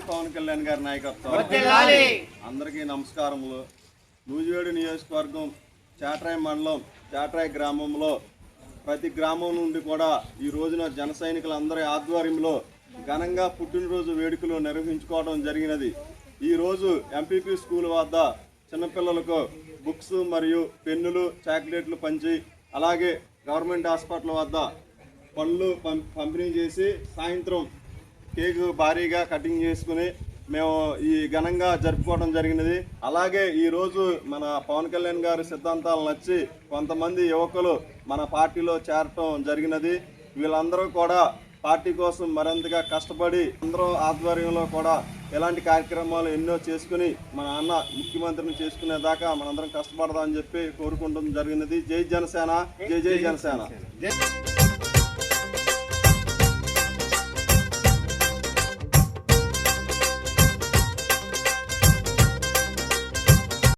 పవన్ కళ్యాణ్ గారి నాయకత్వం. అందరికీ నమస్కారములు. నూజివేడు నియోజకవర్గం చాట్రాయ్ మండలం చాట్రాయ్ గ్రామంలో ప్రతి గ్రామం నుండి కూడా ఈ రోజున జన సైనికులందరి ఆధ్వర్యంలో ఘనంగా పుట్టినరోజు వేడుకలు నిర్వహించుకోవడం జరిగినది. ఈ రోజు ఎంపీపీ స్కూల్ వద్ద చిన్నపిల్లలకు బుక్స్ మరియు పెన్నులు చాక్లెట్లు పంచి అలాగే గవర్నమెంట్ హాస్పిటల్ వద్ద పళ్ళు పం- పంపిణీ చేసి సాయంత్రం కేక్ భారీగా కటింగ్ చేసుకుని మేము ఈ ఘనంగా జరుపుకోవడం జరిగినది. అలాగే ఈరోజు మన పవన్ కళ్యాణ్ గారి సిద్ధాంతాలు నచ్చి కొంతమంది యువకులు మన పార్టీలో చేరటం జరిగినది. వీళ్ళందరూ కూడా పార్టీ కోసం మరింతగా కష్టపడి అందరూ ఆధ్వర్యంలో కూడా ఇలాంటి కార్యక్రమాలు ఎన్నో చేసుకుని మన అన్న ముఖ్యమంత్రిని చేసుకునే దాకా మనందరం కష్టపడదామని చెప్పి కోరుకుంటం జరిగినది. జై జనసేన. జై జై జనసేన.